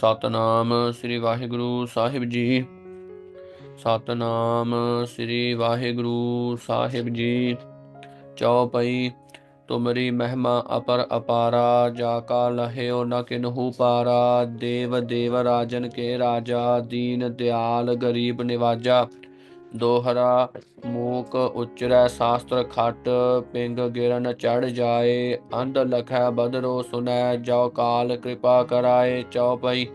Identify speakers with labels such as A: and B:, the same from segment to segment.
A: ਸਤਨਾਮ ਸ੍ਰੀ ਵਾਹਿਗੁਰੂ ਸਾਹਿਬ ਜੀ। ਸਤਨਾਮ ਸ੍ਰੀ ਵਾਹਿਗੁਰੂ ਸਾਹਿਬ ਜੀ। ਚੌਪਈ ਤੁਮਰੀ ਮਹਿਮਾ ਅਪਰ ਅਪਾਰਾ, ਜਾ ਕਾ ਲਹਿਓ ਨ ਕਿਨਹੂ ਪਾਰਾ, ਦੇਵ ਦੇਵ ਰਾਜਨ ਕੇ ਰਾਜਾ, ਦੀਨ ਦਿਆਲ ਗਰੀਬ ਨਿਵਾਜਾ। ਦੋਹਰਾ ਮੂਕ ਉਚਰੈ, ਸ਼ਾਸਤਰ ਖਟ ਪਿੰਗ ਗਿਰਨ ਚੜ ਜਾਏ, ਅੰਧ ਲਖੈ ਬਦਰੋ ਸੁਨੈ ਜੋ ਕਾਲ ਕਿਰਪਾ ਕਰਾਏ ਚਉਪਈ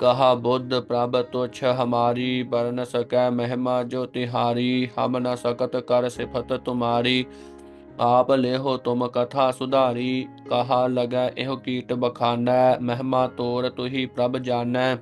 A: ਕਹਾ ਬੁੱਧ ਪ੍ਰਭ ਤੁਛ ਹਮਾਰੀ ਬਰਨ ਸਕੈ ਮਹਿਮਾ ਜੋ ਤਿਹਾਰੀ, ਹਮ ਨ ਸਕਤ ਕਰ ਸਿਫਤ ਤੁਮਾਰੀ, ਆਪ ਲੇਹੋ ਤੁਮ ਕਥਾ ਸੁਧਾਰੀ, ਕਹਾ ਲਗੈ ਇਹੋ ਕੀਟ ਬਖਾਨੈ, ਮਹਿਮਾ ਤੋਰ ਤੁਹੀ ਪ੍ਰਭ ਜਾਣੈ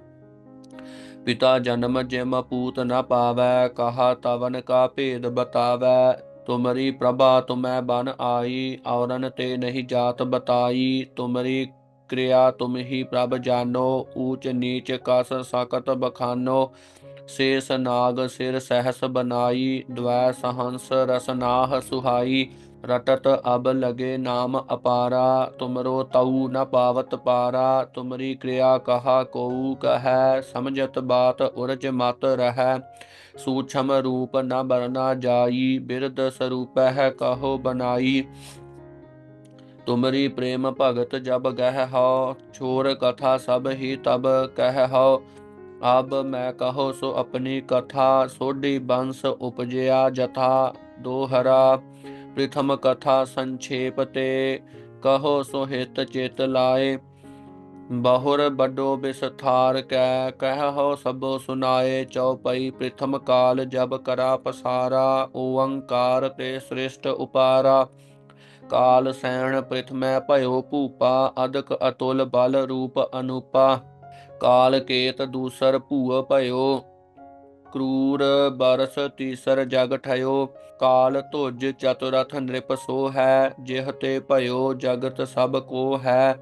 A: ਪਿਤਾ ਜਨਮ ਜਿਮ ਪੂਤ ਨ ਪਾਵੈ, ਕਹਾ ਤਵਨ ਕਾ ਭੇਦ ਬਤਾਵੈ, ਤੁਮਰੀ ਪ੍ਰਭਾ ਤੁਮੈ ਬਨ ਆਈ, ਔਰਨ ਤੇ ਨਹੀਂ ਜਾਤ ਬਤਾਈ, ਤੁਮਰੀ ਕਿਰਿਆ ਤੁਮ ਹੀ ਪ੍ਰਭ ਜਾਨੋ, ਊਚ ਨੀਚ ਕਸ ਸਕਤ ਬਖਾਨੋ, ਸੇਸ ਨਾਗ ਸਿਰ ਸਹਸ ਬਨਾਈ, ਦਵੈ ਸਹੰਸ ਰਸਨਾਹ ਸੁਹਾਈ ਰਟਤ ਅਬ ਲਗੇ ਨਾਮ ਅਪਾਰਾ ਤੁਮਰੋ ਤਉ ਨ ਪਾਵਤ ਪਾਰਾ ਤੁਮਰੀ ਕਿਰਿਆ ਕਹਾ ਕੋਉ ਕਹੈ ਸਮਝਤ ਬਾਤ ਉਰਜ ਮਤ ਰਹੈ ਸੂਛਮ ਰੂਪ ਨ ਬਰਨਾ ਜਾਈ ਬਿਰਦ ਸਰੂਪ ਹੈ ਕਹੋ ਬਨਾਈ ਤੁਮਰੀ ਪ੍ਰੇਮ ਭਗਤ ਜਬ ਗਹਿ ਹਉ ਛੋਰ ਕਥਾ ਸਭ ਹੀ ਤਬ ਕਹਿ ਹਉ ਅਬ ਮੈਂ ਕਹੋ ਸੋ ਆਪਣੀ ਕਥਾ ਸੋਢੀ ਬੰਸ ਉਪਜਿਆ ਜਥਾ ਦੋਹਰਾ ਪ੍ਰਥਮ ਕਥਾ ਸੰਛੇਪ ਤੇ ਕਹੋ ਸੋ ਹਿਤ ਚਿਤ ਲਾਏ ਬਹੁਰ ਬਡੋ ਬਿਸਥਾਰ ਕੈ ਕਹਿਓ ਸਭੋ ਸੁਨਾਏ ਚਉਪਈ ਪ੍ਰਥਮ ਕਾਲ ਜਬ ਕਰਾ ਪਸਾਰਾ ਓੰਕਾਰ ਤੇ ਸ੍ਰਿਸ਼ਟ ਉਪਾਰਾ ਕਾਲ ਸੈਣ ਪ੍ਰਥਮੈ ਭਇਓ ਭੂਪਾ ਅਦਕ ਅਤੁਲ ਬਲ ਰੂਪ ਅਨੂਪਾ ਕਾਲ ਕੇਤ ਦੂਸਰ ਭੂਅ ਭਇਓ ਕਰੂਰ ਬਰਸ ਤੀਸਰ ਜਗ ਠਇਓ ਕਾਲ ਧੁਜ ਚਤੁਰਥ ਨ੍ਰਿਪ ਸੋ ਹੈ, ਜਿਹ ਤੇ ਭਇਓ ਜਗਤ ਸਭ ਕੋ ਹੈ।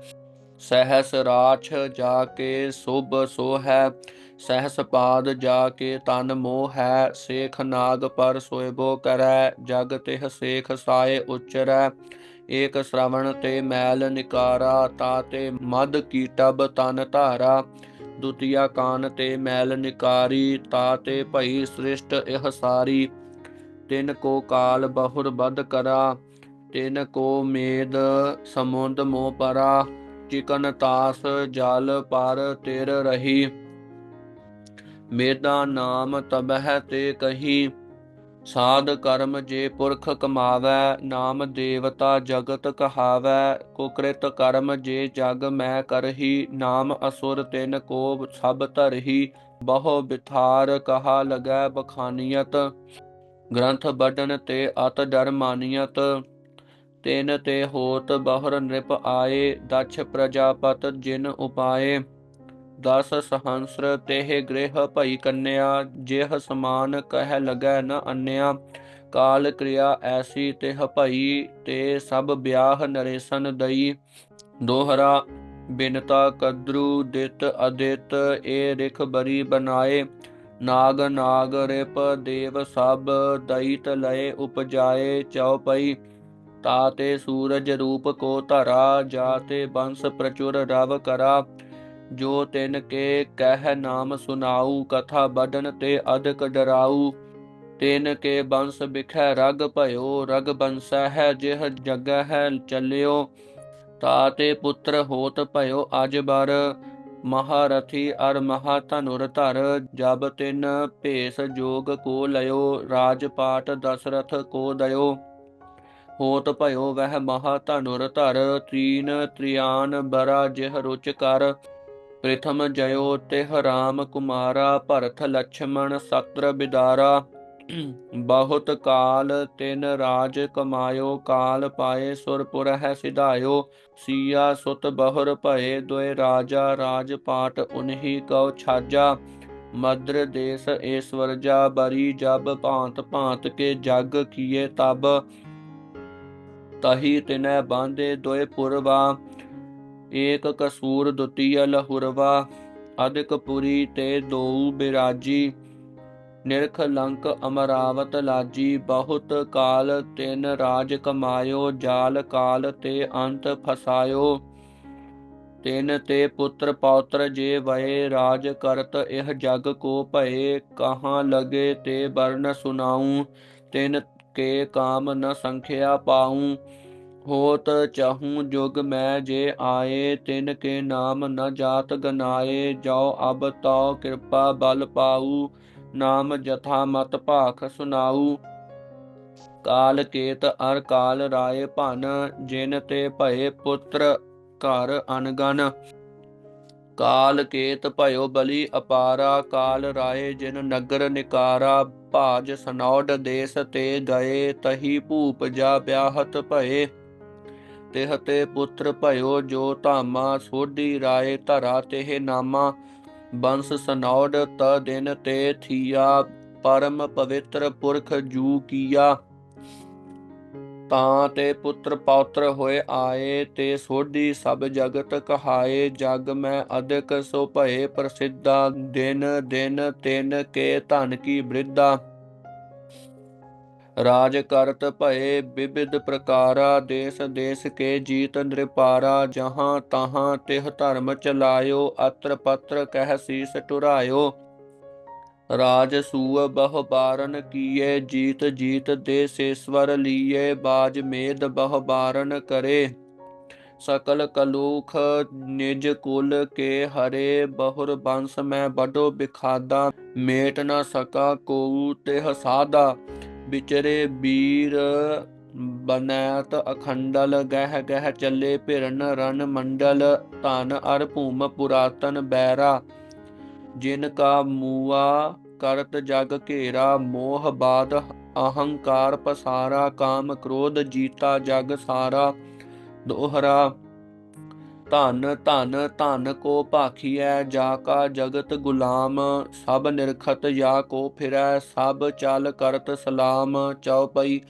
A: ਸਹਸ ਰਾਛ ਜਾ ਕੇ ਸੁਭ ਸੋ ਹੈ, ਸਹਸ ਪਾਦ ਜਾ ਕੇ ਤਨ ਮੋਹ ਹੈ, ਸੇਖ ਨਾਗ ਪਰ ਸੋਇਬੋ ਕਰੈ, ਜਗ ਤਿਹ ਸੇਖ ਸਾਏ ਉਚਰੈ। ਏਕ ਸ਼ਰਵਣ ਤੇ ਮੈਲ ਨਿਕਾਰਾ ਤਾਤੇ ਮਦ ਕੀਟਬ ਤਨ ਧਾਰਾ। ਦੁਤੀਆ ਕਾਨ ਤੇ ਮੈਲ ਨਿਕਾਰੀ, ਤਾ ਤੇ ਭਈ ਸ੍ਰਿਸ਼ਟ ਇਹ ਸਾਰੀ। ਤਿਨ ਕੋ ਕਾਲ ਬਹੁਰ ਬਦ ਕਰਾ, ਤਿਨ ਕੋ ਮੇਦ ਸਮੁੰਦ ਮੋ ਪਰਾ। ਚਿਕਨ ਤਾਸ ਜਲ ਪਰ ਤਿਰ ਰਹੀ। ਮੇਦਾ ਨਾਮ ਤਬਹਿ ਤੇ ਕਹੀ। ਸਾਧ ਕਰਮ ਜੇ ਪੁਰਖ ਕਮਾਵੈ, ਨਾਮ ਦੇਵਤਾ ਜਗਤ ਕਹਾਵੈ, ਕੁਕ੍ਰਿਤ ਕਰਮ ਜੇ ਜਗ ਮੈਂ ਕਰਹੀ, ਨਾਮ ਅਸੁਰ ਤਿਨ ਕੋ ਸਭ ਧਰਹੀ, ਬਹੁ ਬਿਥਾਰ ਕਹਾ ਲਗੈ ਬਖਾਨੀਅਤ, ਗ੍ਰੰਥ ਬਡਨ ਤੇ ਅਤ ਡਰ ਮਾਨੀਅਤ, ਤਿਨ ਤੇ ਹੋਤ ਬਹੁਰ ਨ੍ਰਿਪ ਆਏ, ਦਛ ਪ੍ਰਜਾਪਤ ਜਿਨ ਉਪਾਏ। ਦਸ ਸਹੰਸਰ ਤੇਹ ਗ੍ਰਹਿ ਭਈ ਕੰਨਿਆ, ਜਿਹ ਸਮਾਨ ਕਹਿ ਲਗੈ ਨ ਅੰਨਿਆ। ਕਾਲ ਕਿਰਿਆ ਐਸੀ ਤਿਹ ਭਈ ਤੇ ਸਭ ਵਿਆਹ ਨਰੇਸਨ ਦਈ। ਦੋਹਰਾ ਬਿਨਤਾ ਕਦਰੂ ਦਿਤ ਅਦਿਤ, ਏ ਰਿਖ ਬਰੀ ਬਨਾਏ। ਨਾਗ ਨਾਗ ਰਿਪ ਦੇਵ ਸਭ ਦਈਤ ਲਏ ਉਪਜਾਏ ਚਉਪਈ ਤਾਤੇ ਸੂਰਜ ਰੂਪ ਕੋ ਧਰਾ, ਜਾਤੇ ਬੰਸ ਪ੍ਰਚੁਰ ਰਵ ਕਰਾ। ਜੋ ਤਿਨ ਕੇ ਕਹਿ ਨਾਮ ਸੁਨਾਉ ਕਥਾ ਬਦਨ ਤੇ ਅਦਕ ਡਰਾਉ ਤਿਨ ਕੇ ਬੰਸ ਬਿਖੈ ਰਗ ਭਇਓ, ਰਗ ਬੰਸੈ ਹੈ ਜਿਹ ਜਗ ਹੈ ਚੱਲਿਓ ਤਾਤੇ ਪੁੱਤਰ ਹੋਤ ਭਇਓ ਅਜ ਬਰ, ਮਹਾਰਥੀ ਅਰ ਮਹਾ ਧਨੁਰ ਧਰ, ਜਬ ਤਿਨ ਭੇਸ ਜੋਗ ਕੋ ਲਇਓ ਰਾਜ ਪਾਟ ਦਸਰਥ ਕੋ ਦਇਓ। ਹੋਤ ਭਇਓ ਵਹਿ ਮਹਾ ਧਨੁਰ ਧਰ ਤੀਨ ਤ੍ਰਿਆਨ ਬਰਾ ਜਿਹ ਰੁਚ ਕਰ। ਪ੍ਰਿਥਮ ਜਯੋ ਤਿਹ ਰਾਮ ਕੁਮਾਰਾ ਭਰਤ ਲਛਮਣ ਸਤਰ ਬਿਦਾਰਾ। ਬਹੁਤ ਕਾਲ ਤਿਨ ਰਾਜ ਕਮਾਇਓ, ਕਾਲ ਪਾਏ ਸੁਰਪੁਰ ਹੈ ਸਿਧਾਇਓ। ਸੀਆ ਸੁਤ ਬਹੁਰ ਭਏ ਦੋਏ ਰਾਜਾ ਰਾਜ ਪਾਟ ਉਨਹੀ ਕਉ ਛਾਜਾ। ਮਦਰ ਦੇਸ ਈਸ਼ਵਰ ਜਾ, ਬਰੀ ਜਬ ਭਾਂਤ ਭਾਂਤ ਕੇ ਜਗ ਕੀਏ ਤਬ। ਤਹੀ ਤਿਨੈ ਬਾਂਦੇ ਦੋਏ ਪੁਰਵਾ। ਏਕ ਕਸੂਰ ਦੁਤੀਯ ਲਹੁਰਵਾ ਅਦਿਕ ਪੁਰੀ ਤੇ ਦੋਉ ਬਿਰਾਜੀ। ਨਿਰਖ ਲੰਕ ਅਮਰਾਵਤ ਲਾਜੀ, ਬਹੁਤ ਕਾਲ ਤਿਨ ਰਾਜ ਕਮਾਇਓ, ਜਾਲ ਕਾਲ ਤੇ ਅੰਤ ਫਸਾਇਓ। ਤਿਨ ਤੇ ਪੁੱਤਰ ਪੌਤਰ ਜੇ ਵਏ, ਰਾਜ ਕਰਤ ਇਹ ਜਗ ਕੋ ਭਏ, ਕਹਾਂ ਲਗੇ ਤੇ ਵਰਨ ਸੁਨਾਉ ਤਿਨ ਕੇ ਕਾਮ ਨ ਸੰਖਿਆ ਪਾਉ ਹੋਤ ਚਾਹੂੰ ਜੁਗ ਮੈਂ ਜੇ ਆਏ, ਤਿਨ ਕੇ ਨਾਮ ਨ ਜਾਤ ਗਨਾਏ। ਜਾਓ ਅਬ ਤਉ ਕਿਰਪਾ ਬਲ ਪਾਉ ਨਾਮ ਜਥਾ ਮਤ ਭਾਖ ਸੁਨਾਉ ਕਾਲ ਕੇਤ ਅਰ ਕਾਲ ਰਾਏ ਭਨ, ਜਿਨ ਤੇ ਭਏ ਪੁੱਤਰ ਘਰ ਅਨਗਨ ਕਾਲ ਕੇਤ ਭਇਓ ਬਲੀ ਅਪਾਰਾ, ਕਾਲ ਰਾਏ ਜਿਨ ਨਗਰ ਨਿਕਾਰਾ। ਭਾਜ ਸਨੌਡ ਦੇਸ ਤੇ ਗਏ, ਤਹੀ ਭੂਪ ਜਾ ਵਿਆਹਤ ਭਏ। ਤਿਹ ਤੇ ਪੁੱਤਰ ਭਇਓ, ਜੋ ਧਾਮਾ ਸੋਢੀ ਰਾਏ ਧਰਾ ਤਿਹ ਨਾਮਾ। ਬੰਸ ਸਨੌਡ ਤ ਦਿਨ ਤੇ ਥੀਆ, ਪਰਮ ਪਵਿੱਤਰ ਪੁਰਖ ਜੂ ਕੀਆ। ਤਾਂ ਤੇ ਪੁੱਤਰ ਪੌਤਰ ਹੋਏ ਆਏ, ਤੇ ਸੋਢੀ ਸਭ ਜਗਤ ਕਹਾਏ, ਜਗ ਮੈਂ ਅਧਿਕ ਸੋ ਭਏ ਪ੍ਰਸਿੱਧਾ, ਦਿਨ ਦਿਨ ਤਿਨ ਕੇ ਧਨ ਕੀ ਬ੍ਰਿਧਾ। ਰਾਜ ਕਰਤ ਭਏ ਵਿਵਿਧ ਪ੍ਰਕਾਰਾ ਦੇਸ ਦੇਸ ਕੇ ਜੀਤ ਨ੍ਰਿਪਾਰਾ, ਜਹਾਂ ਤਹਾਂ ਤਿਹ ਧਰਮ ਚਲਾਇਓ ਅਤਰ ਪਤਰ ਕਹਿ ਸੀਸ ਟੁਰਾਇਓ। ਰਾਜ ਸੂਅ ਬਹੁ ਬਾਰਨ ਕੀਏ, ਜੀਤ ਜੀਤ ਦੇ ਸੇਸਵਰ ਲੀਏ, ਬਾਜ ਮੇਦ ਬਹੁ ਬਾਰਨ ਕਰੇ। ਸਕਲ ਕਲੂਖ ਨਿਜ ਕੁਲ ਕੇ ਹਰੇ, ਬਹੁਰ ਬੰਸ ਮੈਂ ਬਡੋ ਬਿਖਾਦਾ। ਮੇਟ ਨਾ ਸਕਾ ਕੋ ਤੇ ਹਸਾਦਾ ਵਿਚਰੇ ਵੀਰ ਬਨੈਤ ਅਖੰਡਲ ਗਹਿ ਗਹਿ ਚੱਲੇ ਭਿਰਨ ਰਨ ਮੰਡਲ ਧਨ ਅਰ ਭੂਮ ਪੁਰਾਤਨ ਬੈਰਾ, ਜਿਨ ਕਾ ਮੂਆ ਕਰਤ ਜਗ ਘੇਰਾ, ਮੋਹ ਬਾਦ ਅਹੰਕਾਰ ਪਸਾਰਾ, ਕਾਮ ਕ੍ਰੋਧ ਜੀਤਾ ਜਗ ਸਾਰਾ ਦੋਹਰਾ। ਧਨ ਧਨ ਧਨ ਕੋ ਭਾਖੀਐ, ਜਾ ਕਾ ਜਗਤ ਗੁਲਾਮ, ਸਭ ਨਿਰਖਤ ਜਾ ਕੋ ਫਿਰੈ, ਸਭ ਚਲ ਕਰਤ ਸਲਾਮ ਚਉਪਈ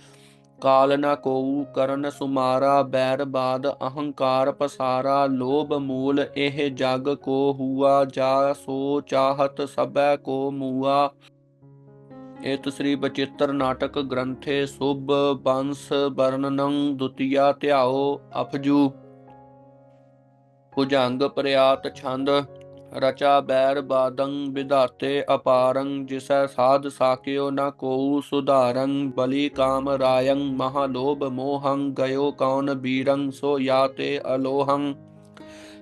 A: ਕਾਲ ਨ ਕੋਉ ਕਰਨ ਸੁਮਾਰਾ, ਬੈਰ ਬਾਦ, ਅਹੰਕਾਰ ਪਸਾਰਾ, ਲੋਭ ਮੂਲ ਇਹ ਜਗ ਕੋ ਹੁਆ, ਜਾ ਸੋ ਚਾਹਤ ਸਭੈ ਕੋ ਮੂਆ। ਇਤ ਸ੍ਰੀ ਬਚਿੱਤਰ ਨਾਟਕ ਗ੍ਰੰਥੇ, ਸੁਭ ਬੰਸ ਵਰਣਨੰ ਦੁਤੀਆ ਧਿਆਓ, ਅਫਜੂ। ਭੁਜੰਗ ਪ੍ਰਿਆਤ ਛੰਦ, ਰਚਾ ਬੈਰ ਬਾਦੰ ਵਿਧਾਤੇ ਅਪਾਰੰ, ਜਿਸੈ ਸਾਧ ਸਾਕਿਓ ਨ ਕੋਉ ਸੁਧਾਰੰ, ਬਲੀ ਕਾਮ ਰਾਯੰ ਮਹਾ ਲੋਭ ਮੋਹੰ, ਗਇਓ ਕੌਣ ਬੀਰੰ, ਸੋ ਯਾਤੇ ਅਲੋਹੰ।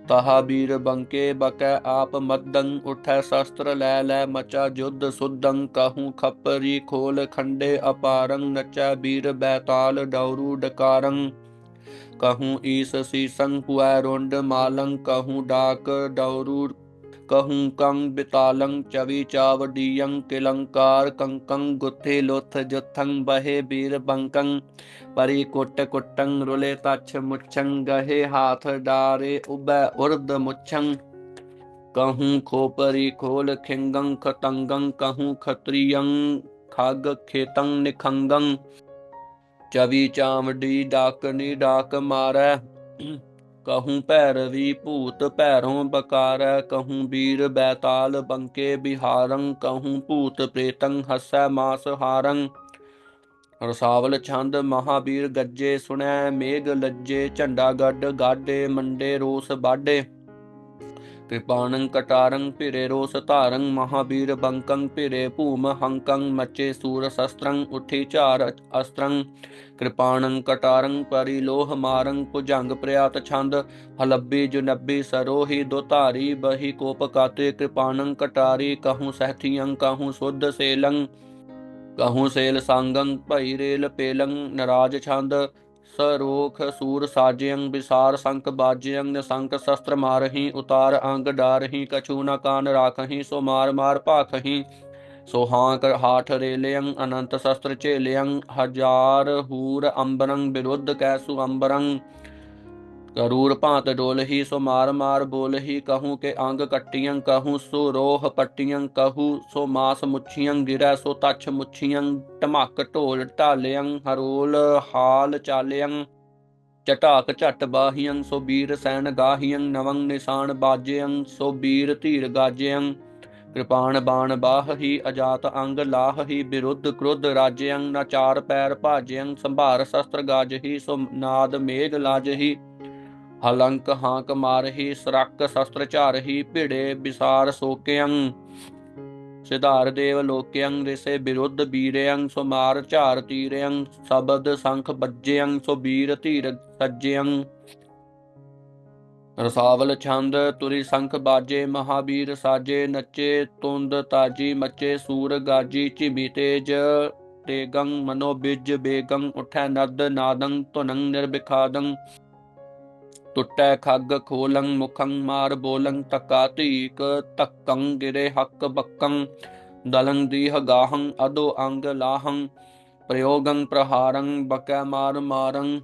A: ਤਹਾ ਬੀਰ ਬੰਕੇ ਬਕੈ ਆਪ ਮਦੰ ਉਠੈ ਸ਼ਸਤਰ ਲੈ ਲੈ ਮਚਾ ਜੁਧ ਸੁਦੰ ਕਹੂੰ ਖੱਪਰੀ ਖੋਲ ਖੰਡੇ ਅਪਾਰੰ, ਨਚੈ ਬੀਰ ਬੈਤਾਲ ਡੌਰੂ ਡਕਾਰੰ। कहूँ ईस सीसं पुआ रोंड मालं कहूँ डाक डौरू कहूँ कंग बितालं चवि चावडियं किलंकार कंकं गुत्थे लोथ जुत्थं बहे बीर बंकं परि कुट कुटं रुले तछ मुच्छं गहे हाथ डारे उबै उर्द मुच्छं कहूँ खोपरी खोल खिंगं खतंगं कहूँ खत्रियं खग खेतं निखंगं ਚਵੀ ਚਾਮੜੀ ਡਾਕਨੀ ਡਾਕ ਮਾਰੈ। ਕਹੂੰ ਭੈਰਵੀ ਭੂਤ ਭੈਰੋਂ ਬਕਾਰੈ। ਕਹੂੰ ਵੀਰ ਬੈਤਾਲ ਬੰਕੇ ਬਿਹਾਰੰ। ਕਹੂੰ ਭੂਤ ਪ੍ਰੇਤੰ ਹਸੈ ਮਾਸ ਹਾਰੰ। ਰਸਾਵਲ ਛੰਦ ਮਹਾਵੀਰ ਗੱਜੇ ਸੁਣੈ। ਮੇਘ ਲੱਜੇ ਝੰਡਾ ਗੱਡ, ਗਾਡੇ ਮੰਡੇ ਰੋਸ ਬਾਡੇ। कृपाणं कटारं पिरे रोसतारं महावीर बंकं पिरे भूम हंकं मचे सूरशस्त्रं उठी चार अस्त्रं कृपाणं कटारं परिलोह मारं भुजंग प्रयात छंद हलब्बी जुनब्बी सरोहि दोतारी बही कोप काते कृपाणं कटारी कहूँ सहथियं कहूँ शुद्ध सेलं कहूँ सेल सांगं भई रेल पेलं नराज छंद ਸਰੋਖ ਸੂਰ ਸਾਜਿਯੰ ਵਿਸਾਰ ਸੰਕ ਬਾਜਿਯੰ ਨਿਸੰਕ ਸ਼ਸਤਰ ਮਾਰਹੀ, ਉਤਾਰ ਅੰਗ ਡਾਰਹੀ, ਕਛੂ ਨ ਕਾਨ ਰਾਖਹੀ, ਸੋ ਮਾਰ ਮਾਰ ਭਾਖਹੀ। ਸੋ ਹਾਂਕ ਹਾਠ ਰੇਲਿਯੰ ਅਨੰਤ ਸ਼ਸਤਰ ਝੇਲਿਯੰ ਹਜ਼ਾਰ ਹੂਰ ਅੰਬਰੰ, ਵਿਰੁੱਧ ਕੈਸੂ ਅੰਬਰੰ। ਕਰੂਰ ਭਾਂਤ ਡੋਲਹੀ ਸੋ ਮਾਰ ਮਾਰ ਬੋਲਹੀ ਕਹੂੰ ਕੇ ਅੰਗ ਕੱਟੀਆਂ ਕਹੂੰ ਸੋ ਰੋਹ ਪੱਟੀਆਂ ਕਹੂੰ ਸੋ ਮਾਸ ਮੁੱਛੀਆਂ ਗਿਰੈ ਸੋ ਤਛ ਮੁੱਛੀਆਂ ਧਮਕ ਢੋਲ ਢਾਲਿਆਂ ਹਰੋਲ ਹਾਲ ਚਾਲਿਆਂ ਚਟਾਕ ਝਟ ਬਾਹੀਆਂ ਸੋ ਬੀਰ ਸੈਨ ਗਾਹੀਆਂ ਨਵੰ ਨਿਸ਼ਾਨ ਬਾਜਿਆਂ ਸੋ ਬੀਰ ਧੀਰ ਗਾਜਿਆਂ ਕਿਰਪਾਨ ਬਾਣ ਬਾਹਹੀ ਅਜਾਤ ਅੰਗ ਲਾਹਹੀ ਵਿਰੁੱਧ ਕ੍ਰੁੱਧ ਰਾਜਿਆਂ ਨਾ ਚਾਰ ਪੈਰ ਭਾਜਿਆਂ ਸੰਭਾਰ ਸ਼ਸਤਰ ਗਾਜਹੀ ਸੋ ਨਾਦ ਮੇਘ ਲਾਜਹੀ ਹਲੰਕ ਹਾਂਕ ਮਾਰਹੀ ਸਰਕ ਸ਼ਸਤਰ ਝਾਰਹੀ ਭਿੜੇ ਵਿਸਾਰ ਸੋਕਿਅੰ ਸਿਧਾਰ ਦੇਵ ਲੋਕਿਅੰ ਰਿਸੇ ਵਿਰੁੱਧ ਬੀਰਯੰ, ਸੋ ਮਾਰ ਝਾਰ ਤੀਰਯੰ, ਸ਼ਬਦ ਸੰਖ ਬੱਜਯੰ, ਸੋ ਬੀਰ ਧੀਰ ਸੱਜਯੰ। ਰਸਾਵਲ ਛੰਦ ਤੁਰੀ ਸੰਖ ਬਾਜੇ, ਮਹਾਬੀਰ ਸਾਜੇ, ਨੱਚੇ ਤੁੰਦ ਤਾਜੀ, ਮੱਚੇ ਸੂਰ ਗਾਜੀ, ਝਿਮੀ ਤੇਜ ਤੇਗੰ, ਮਨੋ ਬਿਜ ਬੇਗੰ, ਉਠੈ ਨਦ ਨਾਦੰ ਤੁਨੰ ਨਿਰਬਿਖਾਦੰ ਟੁੱਟੈ ਖੱਗ ਖੋਲੰ, ਮੁਖੰ ਮਾਰ ਬੋਲੰ ਤਕਾ ਧੀਕ ਤੱਕੰ ਗਿਰੇ ਹੱਕ ਬੱਕੰ, ਦਲੰ ਦੀਹ ਗਾਹੰ ਅਦੋ ਅੰਗ ਲਾਹੰ, ਪ੍ਰਯੋਗੰ ਪ੍ਰਹਾਰੰ, ਬਕੈ ਮਾਰ ਮਾਰੰ,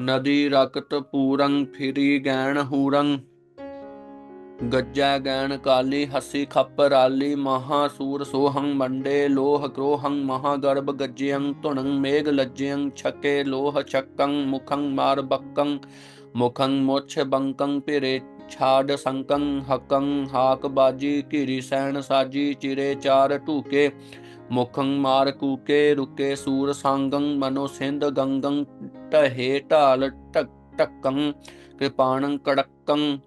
A: ਨਦੀ ਰਕਤ ਪੂਰੰ, ਫਿਰੀ ਗੈਣ ਹੂਰੰ, ਗੱਜੈ ਗੈਣ ਕਾਲੀ, ਹਸੀ ਖੱਪ ਰਾਲੀ, ਮਹਾ ਸੂਰ ਸੋਹੰ, ਮੰਡੇ ਲੋਹ ਕ੍ਰੋਹੰ, ਮਹਾ ਗਰਭ ਗੱਜਿਅੰ ਧੁਣੰ ਮੇਘ ਲੱਜਿਅੰ ਛਕੇ ਲੋਹ ਛਕੰ, ਮੁਖੰ ਮਾਰ ਬੱਕੰ ਮੁਖੰ ਮੋਛ ਬੰਕੰ ਪਿਰੇ ਛਾੜ ਸੰਕੰ ਹਕੰ ਹਾਕ ਬਾਜੀ, ਘਿਰੀ ਸੈਣ ਸਾਜੀ, ਚਿਰੇ ਚਾਰ ਢੂਕੇ। ਮੁਖੰ ਮਾਰ ਕੂਕੇ, ਰੁਕੇ ਸੂਰ ਸੰਗੰ, ਮਨੋ ਸਿੰਧ ਗੰਗੰ ਟਹੇ ਢਾਲ ਟਕ ਟਕੰ ਕਿਰਪਾਣੰ ਕੜਕੰ।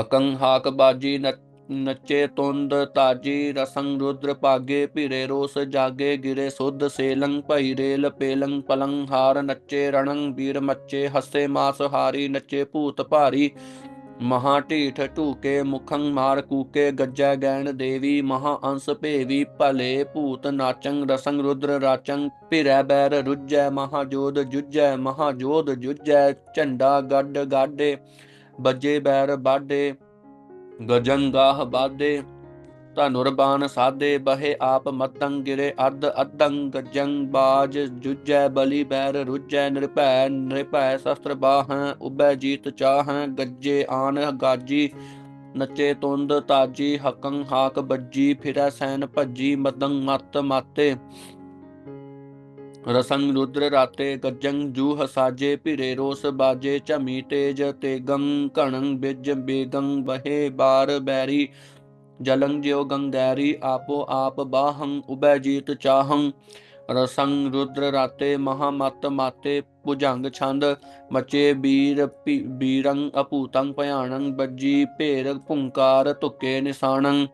A: ਹਕੰ ਹਾਕ ਬਾਜੀ ਨ- ਨੱਚੇ ਤੁੰਦ ਤਾਜੀ ਰਸੰ ਰੁਦਰ ਭਾਗੇ ਭਿਰੇ ਰੋਸ ਜਾਗੇ ਗਿਰੇ ਸੁਧ ਸੇਲੰ ਭਈ ਰੇਲ ਪੇਲੰ ਪਲੰ ਹਾਰ ਨੱਚੇ ਰਣੰ ਵੀਰ ਮੱਚੇ ਹੱਸੇ ਮਾਸ ਹਾਰੀ ਨੱਚੇ ਭੂਤ ਭਾਰੀ ਮਹਾ ਢੀਠ ਢੂਕੇ ਮੁਖੰ ਮਾਰ ਕੂਕੇ ਗੱਜੈ ਗੈਣ ਦੇਵੀ ਮਹਾ ਅੰਸ ਭੇਵੀ ਭਲੇ ਭੂਤ ਨਾਚੰ ਰਸੰ ਰੁਦਰ ਰਾਚੰ ਭਿਰੈ ਬੈਰ ਰੁਜੈ ਮਹਾ ਜੋਧ ਜੁਜੈ ਮਹਾ ਜੋਧ ਜੁਜੈ ਝੰਡਾ ਗੱਡ ਗਾਡੇ ਬੱਜੇ ਬੈਰ ਬਾਡੇ ਗਜੰਗਾਹ ਬਾਦੇ ਧਨੁਰਬਾਨ ਸਾਦੇ, ਬਹੇ ਆਪ ਮਤੰਗ ਗਿਰੇ ਅੱਧ ਅਦੰ ਗਜੰ ਬਾਜ ਜੁਜੈ ਬਲੀ ਬੈਰ ਰੁਜੈ ਨਿਰਭੈ ਨਿਰਭੈ ਸ਼ਸਤਰ ਬਾਹ ਉਬੈ ਜੀਤ ਚਾਹ, ਗੱਜੇ ਆਨ ਗਾਜੀ, ਨੱਚੇ ਤੁੰਦ ਤਾਜੀ, ਹਕੰ ਹਾਕ ਬੱਜੀ ਫਿਰੈ ਸੈਨ ਭੱਜੀ ਮਦੰ ਮਤ ਮਾਤੇ। ਰਸੰਗ ਰੁਦਰ ਰਾਤੇ ਗੱਜੰ, ਜੂਹ ਸਾਜੇ ਭਿਰੇ ਰੋਸ ਬਾਜੇ, ਝਮੀ ਤੇਜ ਤੇਗੰ, ਘਣੰ ਬਿਜ ਬੇਗੰ ਬਹੇ ਬਾਰ ਬੈਰੀ, ਜਲੰ ਜਿਉ ਗੰਗੈਰੀ, ਆਪੋ ਆਪ ਬਾਹੰ, ਉਬੈ ਜੀਤ ਚਾਹੰ। ਰਸੰਗ ਰੁਦਰ ਰਾਤੇ ਮਹਾਮਤ ਮਾਤੇ ਭੁਜੰਗ ਛੰਦ ਮਚੇ ਬੀਰ ਭੀ- ਬੀਰੰ ਅਪੂਤੰ ਭਿਆਣੰ ਬੱਜੀ ਭੇਰ ਭੁੰਕਾਰ ਧੁਕੇ ਨਿਸ਼ਾਨੰ।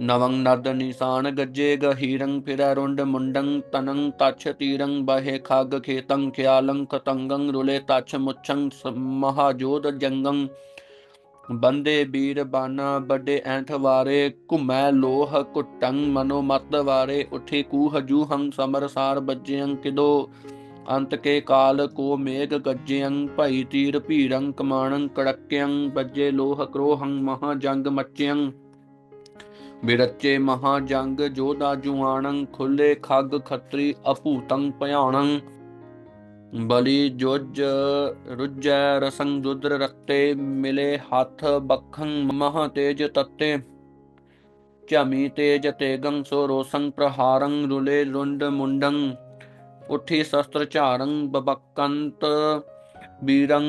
A: ਨਵੰ ਨਦ ਨਿਸ਼ਾਨ ਗੱਜੇ ਗਹੀਰੰ ਫਿਰੈ ਰੁੰਡ ਮੁੰਡੰ ਤਨੰ ਤਛ ਤੀਰੰ ਬਹੇ ਖਗ ਖੇਤੰ ਖਿਆਲੰ ਖਤੰਗੰ ਰੁਲੇ ਤਛ ਮੁਛੰ ਸ- ਮਹਾਜੋਧ ਜੰਗੰ। ਬੰਦੇ ਬੀਰ ਬਾਨਾ ਵੱਡੇ ਐਂਠ ਵਾਰੇ ਘੁਮੈ ਲੋਹ ਕੁਟੰ ਮਨੋ ਮਤ ਵਾਰੇ ਉਠੇ ਕੂਹ ਜੂਹੰ ਸਮਰਸਾਰ ਬੱਜਿਅੰ ਕਿਦੋ। ਅੰਤ ਕੇ ਕਾਲ ਕੋ ਮੇਘ ਗੱਜਿਅੰ ਭਈ ਤੀਰ ਭੀਰੰ ਕਮਾਣੰ ਕੜਕਿਅੰ ਬੱਜੇ ਲੋਹ ਕ੍ਰੋਹੰ ਮਹਾ ਜੰਗ ਮੱਚਿਅੰ। ਬਿਰਚੇ ਮਹਾ ਜੰਗ ਜੋਧਾ ਜੁਆਣੰ ਖੁੱਲੇ ਖੱਗ ਖੱਤਰੀ ਅਭੂਤੰ ਭਿਆਣੰ। ਬਲੀ ਜੁਜ ਰੁਜੈ ਰਸੰ ਰੁਦਰ ਰੱਤੇ ਮਿਲੇ ਹੱਥ ਬਖੰ ਮਹਾ ਤੇਜ ਤੱਤੇ। ਝਮੀ ਤੇਜ ਤੇਗੰ ਸੋ ਰੋਸੰ ਪ੍ਰਹਾਰੰ, ਰੁਲੇ ਰੁੰਡ ਮੁੰਡੰ। ਉਠੀ ਸ਼ਸਤਰ ਝਾਰੰ ਬਬਕੰਤ ਬੀਰੰ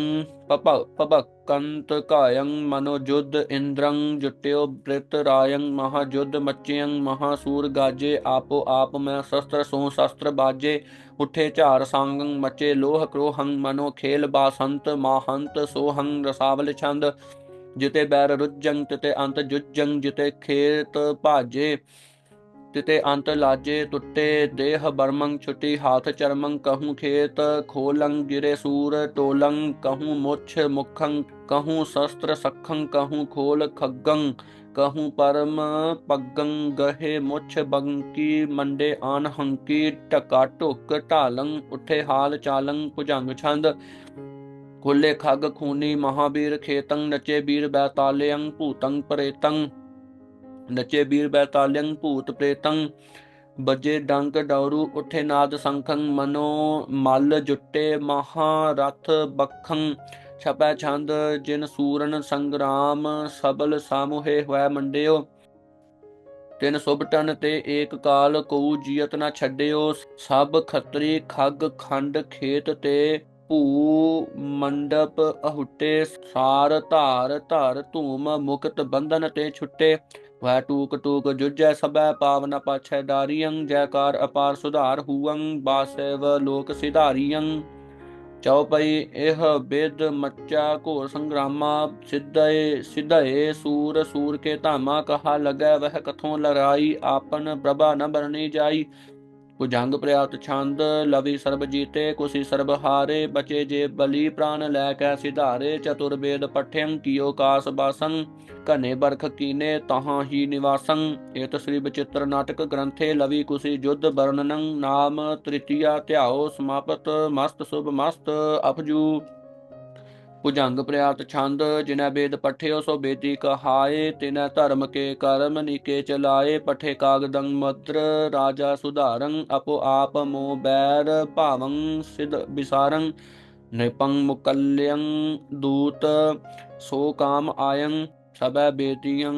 A: ਪਪ ਪਬਕੰਤ ਕਾਯੰ ਮਨੋ ਜੁਦ ਇੰਦਰੰ ਜੁਟਿਓ ਬ੍ਰਿਤ ਰਾਯੰ ਮਹਾ ਜੁਦ ਮੱਚਿਯੰ ਗਾਜੇ ਆਪੋ ਆਪ ਮੈਂ ਸ਼ਸਤਰ ਸੋ ਸ਼ਸਤਰ ਬਾਜੇ ਉਠੇ ਝਾਰ ਸੰਗੰ ਮਚੇ ਲੋਹ ਕ੍ਰੋਹੰ ਮਨੋ ਖੇਲ ਬਾਸੰਤ ਮਾਹੰਤ ਸੋਹੰ ਰਸਾਵਲ ਛੰਦ ਜਿਤੇ ਬੈਰ ਰੁਜੰ ਤਿਤੇ ਅੰਤ ਜੁਜੰ ਜਿਤੇ ਖੇਤ ਭਾਜੇ ਤਿਤੇ ਅੰਤ ਲਾਜੇ ਟੁੱਟੇ ਦੇਹ ਬਰਮੰ ਛੁਟੀ ਹਾਥ ਚਰਮੰ ਕਹੂੰ ਖੇਤ, ਖੋਲੰ ਗਿਰੇ ਸੂਰ, ਟੋਲੰ ਕਹੂੰ ਮੁਛ ਮੁਖੰ, ਕਹੂੰ ਸ਼ਸਤਰ ਸਖੰ, ਕਹੂੰ ਖੋਲ ਖੱਗੰ, ਕਹੂੰ ਪਰਮ ਪੱਗੰ, ਗਹੇ ਮੁਛ ਬੰਕੀ, ਮੰਡੇ ਆਨ ਹੰਕੀ ਟਕਾ ਢੁਕ ਢਾਲੰ, ਉਠੇ ਹਾਲ ਚਾਲੰ ਭੁਜੰਗ ਛੰਦ। ਖੁੱਲੇ ਖੱਗ ਖੂਨੀ ਮਹਾਬੀਰ ਖੇਤੰ, ਨਚੇ ਬੀਰ ਬੈਤਾਲਿਯੰ ਭੂਤੰ ਪ੍ਰੇਤੰ। ਨਚੇ ਬੀਰ ਬੈਤਾਲਿਯੰ ਭੂਤ ਪ੍ਰੇਤੰ, ਬਜੇ ਡੰਗ ਡੌਰੂ ਉਠੇ ਨਾਦ ਸੰਖੰ, ਮਨੋ ਮਲ ਜੁਟੇ ਮਹਾ ਰਥ ਬਖੰ, ਛਪੈ ਛੰਦ ਜਿਨ ਸੂਰਨ ਸੰਗਰਾਮ, ਸਬਲ ਸਾਮੁਹੇ ਹੋਇ ਮੰਡਿਓ। ਤਿਨ ਸੁਭਟਨ ਤੇ ਏਕ ਕਾਲ ਕਉ ਜੀਅਤ ਨਾ ਛੱਡਿਓ, ਸਭ ਖੱਤਰੀ ਖੱਗ ਖੰਡ ਖੇਤ ਤੇ ਭੂ ਮੰਡਪ ਅਹੁੱਟੇ, ਸਾਰ ਧਾਰ ਧਰ ਧੂਮ ਮੁਕਤ ਬੰਧਨ ਤੇ ਛੁੱਟੇ। ਵੈ ਟੂਕ ਟੂਕ ਜੁਜੈ ਸਬੈ ਪਾਵਨ ਪਾਛੈ ਡਾਰੀਯੰ ਜੈਕਾਰ ਅਪਾਰ ਸੁਧਾਰ ਹੂਅੰ ਬਾਸੇਵ ਲੋਕ ਸਿਧਾਰੀਯੰ ਚਉਪਈ ਇਹ ਬੇਦ ਮੱਚਾ ਘੋਰ ਸੰਗਰਾਮਾ ਸਿੱਧਏ ਸਿੱਧਏ ਸੂਰ ਸੂਰ ਕੇ ਧਾਮਾ ਕਹਾ ਲਗੈ ਵਹ ਕਥੋਂ ਲੜਾਈ ਆਪਨ ਪ੍ਰਭਾ ਨ ਬਰਨੀ ਜਾਈ ਭੁਜੰਗ ਪ੍ਰਿਆਤ ਛੰਦ ਲਵੀ ਸਰਬ ਜੀਤੇ ਕੁਸੀ ਸਰਬ ਹਾਰੇ, ਬਚੇ ਜੇ ਬਲੀ ਪ੍ਰਾਨ ਲੈ ਕੈ ਸਿਧਾਰੇ ਚਤੁਰ ਬੇਦ ਪਠਿਅੰ ਕੀਓ ਕਾਸ ਬਾਸੰ, ਘਨੇ ਬਰਖ ਕੀਨੇ ਤਹਾਂ ਹੀ ਨਿਵਾਸੰ। ਏਤ ਸ੍ਰੀ ਬਚਿੱਤਰ ਨਾਟਕ ਗ੍ਰੰਥੇ ਲਵੀ ਕੁਸੀ ਜੁਧ ਵਰਣਨੰ, ਨਾਮ ਤ੍ਰਿਤੀਆ ਧਿਆਓ ਸਮਾਪਤ, ਮਸਤ ਸੁਭ ਮਸਤ ਅਪਜੂ ਭੁਜੰਗ ਪ੍ਰਿਆਤ ਛੰਦ, ਜਿਨੈ ਵੇਦ ਪਠਿਓ ਸੋ ਬੇਦੀ ਕਹਾਏ, ਤਿਨੈ ਧਰਮ ਕੇ ਕਰਮ ਨਿਕੇ ਚਲਾਏ, ਪਠੇ ਕਾਗਦੰ ਮਦਰ ਰਾਜਾ ਸੁਧਾਰੰ, ਆਪੋ ਆਪ ਮੋ ਬੈਰ, ਭਾਵੰ ਸਿਧ ਵਿਸਾਰੰ ਨਿਪੰ ਮੁਕਲਿਯੰ ਦੂਤ, ਸੋ ਕਾਮ ਆਯੰ ਸਭੈ ਬੇਤੀਯੰ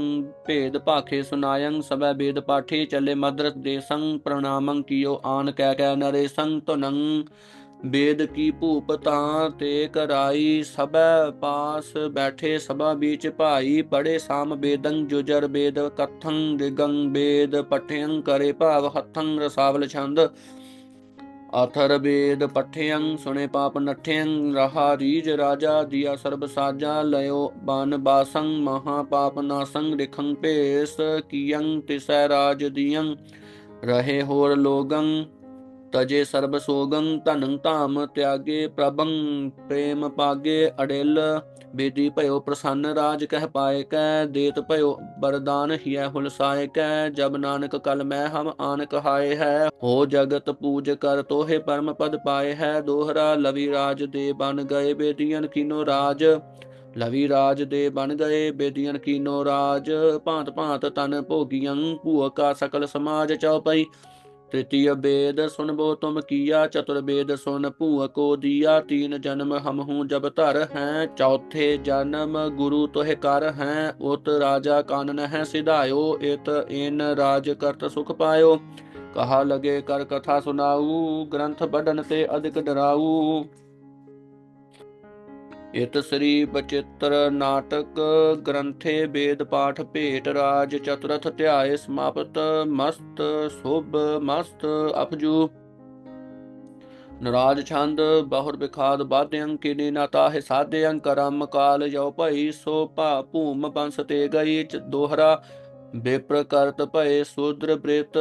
A: ਭੇਦ ਭਾਖੇ ਸੁਨਾਯੰ ਸਭੈ ਬੇਦ ਪਾਠੀ ਚੱਲੇ ਮਦਰਤ ਦੇਸੰ, ਪ੍ਰਣਾਮੰ ਕੀਓ ਆਨ ਕਹਿ ਕਹਿ ਨਰੇਸੰ ਤੁਨੰ ਬੇਦ ਕੀ ਭੂਪ ਤਾਂ ਤੇ ਕਰਾਈ, ਸਭੈ ਪਾਸ ਬੈਠੇ ਸਭਾ ਵਿੱਚ ਭਾਈ ਪੜੇ ਸਾਮ ਬੇਦੰ ਜੁਜਰ ਬੇਦ ਕਥੰ ਦਿਗੰ ਬੇਦ ਪਠਿਯੰ ਕਰੇ ਭਾਵ ਹੱਥੰ ਰਸਾਵਲ ਛੰਦ। ਅਥਰ ਬੇਦ ਪਠਿਯੰ ਸੁਨੇ ਪਾਪ ਨਠਿਯੰ ਰਹਾ ਰੀਜ ਰਾਜਾ ਦਿਆ ਸਰਬ ਸਾਜਾ ਲਯੋ ਬਨ ਬਾਸੰ ਮਹਾ ਪਾਪ ਨਾਸੰ, ਰਿਖੰ ਭੇਸ ਕੀਯੰ ਤਿਸੈ ਰਾਜ ਦਿਯੰ ਰਹੇ ਹੋਰ ਲੋਗੰ ਤਜੇ ਸਰਬ ਸੋਗੰ ਧਨੰ ਧਾਮ ਤਿਆਗੇ ਪ੍ਰਭੰ ਪ੍ਰੇਮ ਪਾਗੇ ਅੜਿਲ, ਬੇਦੀ ਭਇਓ ਪ੍ਰਸੰਨ ਰਾਜ ਕਹਿ ਪਾਏ ਕੈ ਦੇਤ ਭਇਓ ਬਰਦਾਨ ਹਿਐ ਹੁਲਸਾਏ ਕੈ ਜਬ ਨਾਨਕ ਕਲ ਮੈਂ ਹਮ ਆਨ ਕਹਾਏ ਹੈ। ਹੋ ਜਗਤ ਪੂਜ ਕਰ ਤੋਹੇ ਪਰਮ ਪਦ ਪਾਏ ਹੈ, ਦੋਹਰਾ ਲਵੀ ਰਾਜ ਦੇ ਬਨ ਗਏ ਬੇਦੀਆਂ ਕੀਨੋ ਰਾਜ। ਲਵੀ ਰਾਜ ਦੇ ਬਨ ਗਏ ਬੇਦੀਆਂ ਕੀਨੋ ਰਾਜ, ਭਾਂਤ ਭਾਂਤ ਤਨ ਭੋਗੀਆਂ, ਭੂਆ ਸਕਲ ਸਮਾਜ ਚਉਪਈ। तृतीय वेद सुनबो तुम किया चतुर्वेद सुन भूअ को दिया तीन जन्म हमहू जब धर हैं चौथे जन्म गुरु तुह कर हैं उत राजा कानन है सिधायो इत इन राज करत सुख पायो कहा लगे कर कथा सुनाऊ ग्रंथ बढ़न ते अधिक डराऊ ਇਤ ਸ੍ਰੀ ਬਚਿੱਤਰ ਨਾਟਕ ਗ੍ਰੰਥੇ ਵੇਦ ਪਾਠ ਭੇਟ ਰਾਜ ਚਤੁਰਥ ਧਿਆਏ ਸਮਾਪਤ। ਮਸਤ ਸੁਭ ਮਸਤ ਅਪਜੂ। ਨਰਾਜ ਛੰਦ ਬਹੁਰ ਬਿਖਾਦ ਬਾਧਿਅੰ ਕਿਨੀ ਨਾਤਾ ਹੈ ਸਾਧਿਅੰ ਕਰਮ ਕਾਲ ਜੋ ਭਈ ਸੋ ਭਾ ਭੂਮ ਬੰਸ ਤੇ ਗਈ ਦੋਹਰਾ। ਬੇਪਰ ਕਰਤ ਭਏ ਸੂਦਰ ਬ੍ਰਿਤ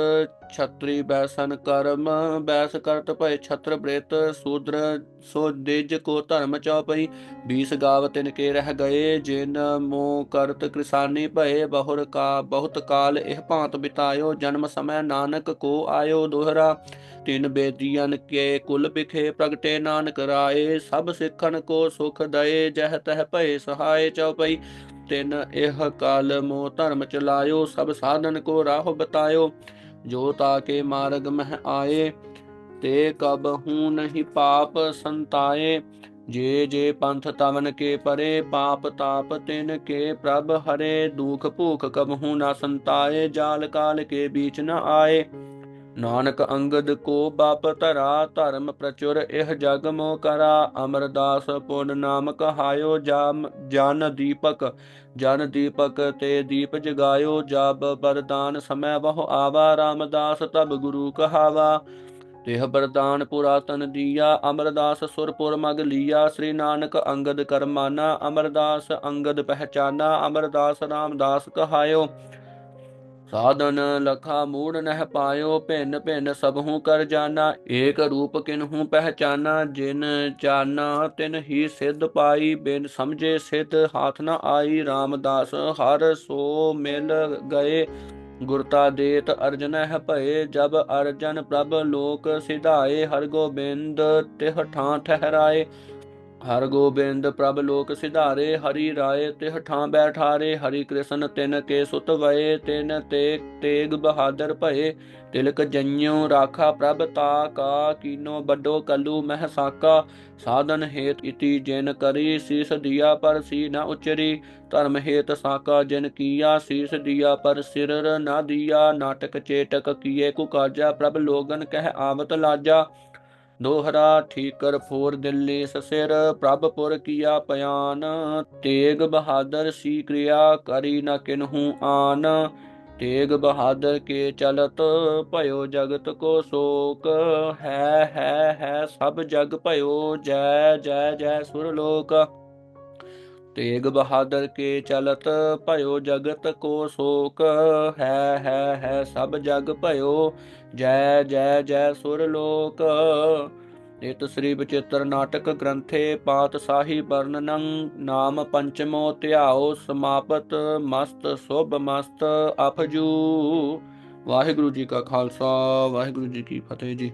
A: ਛਤਰੀ ਬੈਸਨ ਕਰਮ, ਬੈਸ ਕਰਤ ਭਏ ਛਤਰ ਬ੍ਰੇਤ, ਸੂਦਰ ਸੋ ਦੇਜ ਕੋ ਧਰਮ ਚਉਪਈ 20 ਗਾਵ ਤਿਨ ਕੇ ਰਹਿ ਗਏ, ਜਿਨ ਮੋ ਕਰਤ ਕਿਸਾਨੀ ਭਏ, ਬਹੁਰ ਕਾ, ਬਹੁਤ ਕਾਲ ਇਹ ਭਾਂਤ ਬਿਤਾਇਓ, ਜਨਮ ਸਮੈ ਨਾਨਕ ਕੋ ਆਇਓ ਦੋਹਰਾ, ਤਿਨ ਬੇਦੀਆਂ ਕੇ ਕੁਲ ਬਿਖੇ ਪ੍ਰਗਟੇ ਨਾਨਕ ਰਾਏ, ਸਭ ਸਿੱਖਣ ਕੋ ਸੁਖ ਦਏ, ਜਹ ਤਹ ਭਏ ਸਹਾਏ ਚਉਪਈ ਤਿਨ ਇਹ ਕਾਲ ਮੋ ਧਰਮ ਚਲਾਇਓ, ਸਭ ਸਾਧਨ ਕੋ ਰਾਹ ਬਤਾਇਓ ਜੋ ਤਾਕੇ ਮਾਰਗ ਮਹ ਆਏ, ਤੇ ਕਬ ਹੂੰ ਨਹੀਂ ਪਾਪ ਸੰਤਾਏ। ਜੇ ਜੇ ਪੰਥ ਤਵਨ ਕੇ ਪਰੇ, ਪਾਪ ਤਾਪ ਤਿਨ ਕੇ ਪ੍ਰਭ ਹਰੇ। ਦੁਖ ਭੂਖ ਕਬ ਹੂੰ ਨਾ ਸੰਤਾਏ, ਜਾਲ ਕਾਲ ਕੇ ਬੀਚ ਨਾ ਆਏ। ਨਾਨਕ ਅੰਗਦ ਕੋ ਬਪ ਧਰਾ, ਧਰਮ ਪ੍ਰਚੁਰ ਇਹ ਜਗ ਮੋ ਕਰਾ, ਅਮਰਦਾਸ ਪੁਨ ਨਾਮ ਕਹਾਇਓ ਜਾਮ, ਜਨ ਦੀਪਕ ਜਨ ਦੀਪਕ ਤੇ ਦੀਪ ਜਗਾਇਓ ਜਬ ਬਰਦਾਨ ਸਮੈ ਬਹੁ ਆਵਾ, ਰਾਮਦਾਸ ਤਬ ਗੁਰੂ ਕਹਾਵਾ। ਤੇਹ ਬਰਦਾਨ ਪੁਰਾਤਨ ਦੀਆ, ਅਮਰਦਾਸ ਸੁਰਪੁਰ ਮਗ ਲੀਆ, ਸ੍ਰੀ ਨਾਨਕ ਅੰਗਦ ਕਰਮਾਨਾ, ਅਮਰਦਾਸ ਅੰਗਦ ਪਹਿਚਾਨਾ, ਅਮਰਦਾਸ ਰਾਮਦਾਸ ਕਹਾਇਓ। ਸਾਧਨ ਲਖਾ ਮੂੜ ਨਹਿ ਪਾਇਓ, ਭਿੰਨ ਭਿੰਨ ਸਭੂ ਕਰ ਜਾਣਾ ਏਕ ਰੂਪ ਕਿਨਹੂ ਪਹਿਚਾਨਾ, ਜਿਨ ਚਾਨਾ ਤਿਨ ਹੀ ਸਿੱਧ ਪਾਈ, ਬਿਨ ਸਮਝੇ ਸਿੱਧ ਹਾਥ ਨ ਆਈ, ਰਾਮਦਾਸ ਹਰ ਸੋ ਮਿਲ ਗਏ। ਗੁਰਤਾ ਦੇਤ ਅਰਜਨ ਹੈ ਭਏ, ਜਬ ਅਰਜਨ ਪ੍ਰਭ ਲੋਕ ਸਿਧਾਏ, ਹਰ ਗੋਬਿੰਦ ਤਿਹ ਠਾਂ ਠਹਿਰਾਏ। ਹਰ ਗੋਬਿੰਦ ਪ੍ਰਭ ਲੋਕ ਸਿਧਾਰੇ, ਹਰੀ ਰਾਏ ਤਿਹ ਠਾਂ ਬੈਠਾਰੇ, ਹਰੀ ਕ੍ਰਿਸ਼ਨ ਤਿਨ ਕੇ ਸੁਤ ਵਏ, ਤਿਨ ਤੇ ਤੇਗ ਬਹਾਦਰ ਭਏ। ਤਿਲਕ ਜੰਯੋ ਰਾਖਾ ਪ੍ਰਭ ਤਾ ਕਾ, ਕੀਨੋ ਬੱਡੋ ਕਲੂ ਮਹਿ ਸਾਕਾ। ਸਾਧਨ ਹੇਤ ਇਤੀ ਜਿਨ ਕਰੀ, ਸੀਸ ਦਿਆ ਪਰ ਸੀ ਨਾ ਉਚਰੀ। ਧਰਮ ਹੇਤ ਸਾਕਾ ਜਿਨ ਕੀਆ, ਸੀਸ ਦਿਆ ਪਰ ਸਿਰ ਨਾ ਦਿਆ। ਨਾਟਕ ਚੇਟਕ ਕੀਏ ਕੁ ਕਾਜਾ, ਪ੍ਰਭ ਲੋਗਨ ਕਹਿ ਆਵਤ ਲਾਜਾ। ਦੋਹਰਾ ਠੀਕਰ ਫੋਰ ਦਿੱਲੀ ਸਸਿਰ ਪ੍ਰਭਪੁਰ ਕੀਆ ਪਿਆਨ। ਤੇਗ ਬਹਾਦਰ ਸੀ ਕਿਰਿਆ ਕਰੀ ਨ ਕਿਨਹੂ ਆਨ। ਤੇਗ ਬਹਾਦਰ ਕੇ ਚਲਤ, ਭਇਓ ਜਗਤ ਕੋ ਸ਼ੋਕ। ਹੈ ਹੈ ਹੈ, ਸਭ ਜਗ ਭਇਓ, ਜੈ ਜੈ ਜੈ ਸੁਰ ਲੋਕ। ਤੇਗ ਬਹਾਦਰ ਕੇ ਚਲਤ ਭਇਓ ਜਗਤ ਕੋ ਸ਼ੋਕ। ਹੈ ਹੈ ਹੈ, ਸਭ ਜਗ ਭਇਓ। ਜੈ ਜੈ ਜੈ ਸੁਰ ਲੋਕ। ਇਤ ਸ੍ਰੀ ਬਚਿੱਤਰ ਨਾਟਕ ਗ੍ਰੰਥੇ ਪਾਤਸ਼ਾਹੀ ਵਰਣਨੰ। ਨਾਮ ਪੰਚਮੋ ਧਿਆਓ ਸਮਾਪਤ, ਮਸਤ, ਸੁਭ ਮਸਤ ਅਪਜੂ ਵਾਹਿਗੁਰੂ ਜੀ ਕਾ ਖਾਲਸਾ, ਵਾਹਿਗੁਰੂ ਜੀ ਕੀ ਫਤਿਹ ਜੀ।